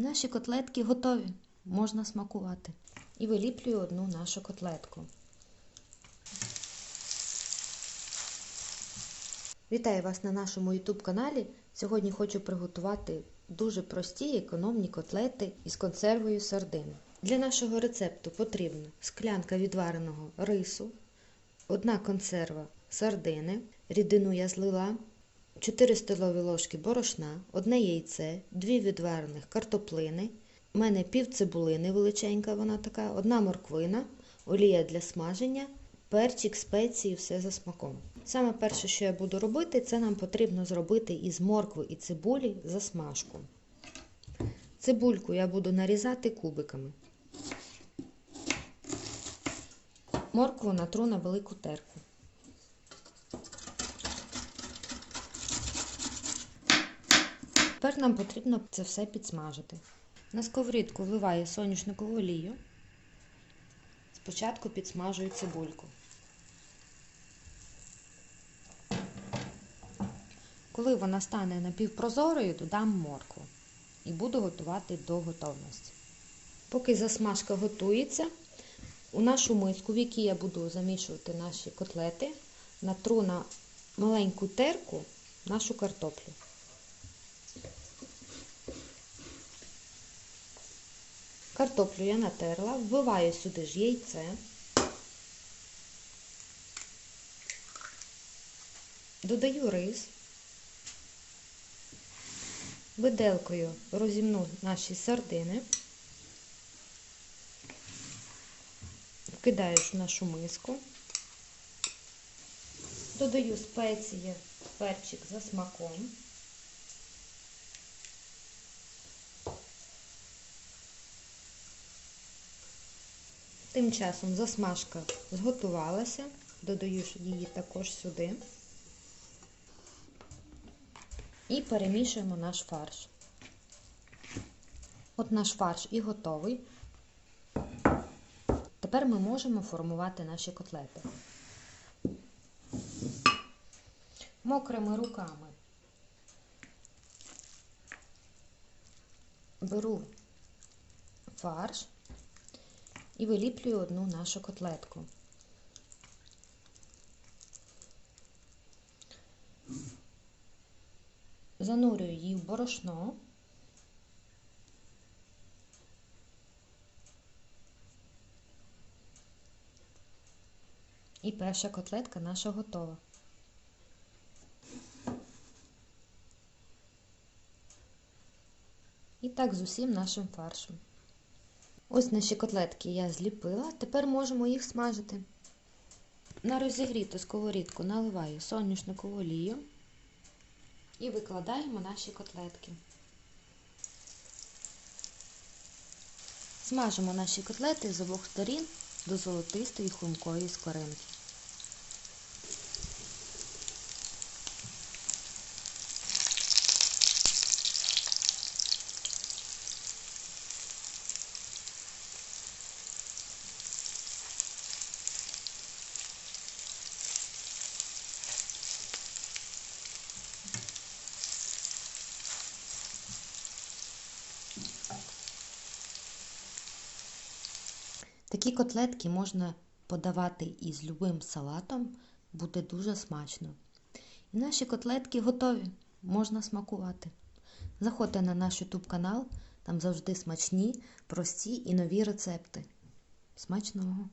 Наші котлетки готові, можна смакувати. І виліплюю одну нашу котлетку. Вітаю вас на нашому YouTube каналі. Сьогодні хочу приготувати дуже прості економні котлети із консервою сардин. Для нашого рецепту потрібна склянка відвареного рису, одна консерва сардини, рідину я злила, 4 столові ложки борошна, одне яйце, 2 відварених картоплини, у мене пів цибулини величенька, вона така, одна морквина, олія для смаження, перчик, спеції, все за смаком. Саме перше, що я буду робити, це нам потрібно зробити із моркви і цибулі засмажку. Цибульку я буду нарізати кубиками. Моркву натру на велику терку. Тепер нам потрібно це все підсмажити. На сковорідку вливаю соняшникову олію. Спочатку підсмажую цибульку. Коли вона стане напівпрозорою, додам моркву і буду готувати до готовності. Поки засмажка готується, у нашу миску, в якій я буду замішувати наші котлети, натру на маленьку терку нашу картоплю. Картоплю я натерла, вбиваю сюди ж яйце. Додаю рис. Виделкою розімну наші сардини. Вкидаю в нашу миску. Додаю спеції, перчик за смаком. Тим часом засмажка зготувалася, додаю її також сюди і перемішуємо наш фарш. От наш фарш і готовий. Тепер ми можемо формувати наші котлети. Мокрими руками беру фарш і виліплюю одну нашу котлетку. Занурюю її в борошно. І перша котлетка наша готова. І так з усім нашим фаршем. Ось наші котлетки я зліпила, тепер можемо їх смажити. На розігріту сковорідку наливаю соняшникову олію і викладаємо наші котлетки. Смажимо наші котлети з обох сторін до золотистої хрумкої скоринки. Такі котлетки можна подавати із любим салатом, буде дуже смачно. І наші котлетки готові, можна смакувати. Заходьте на наш YouTube канал, там завжди смачні, прості і нові рецепти. Смачного!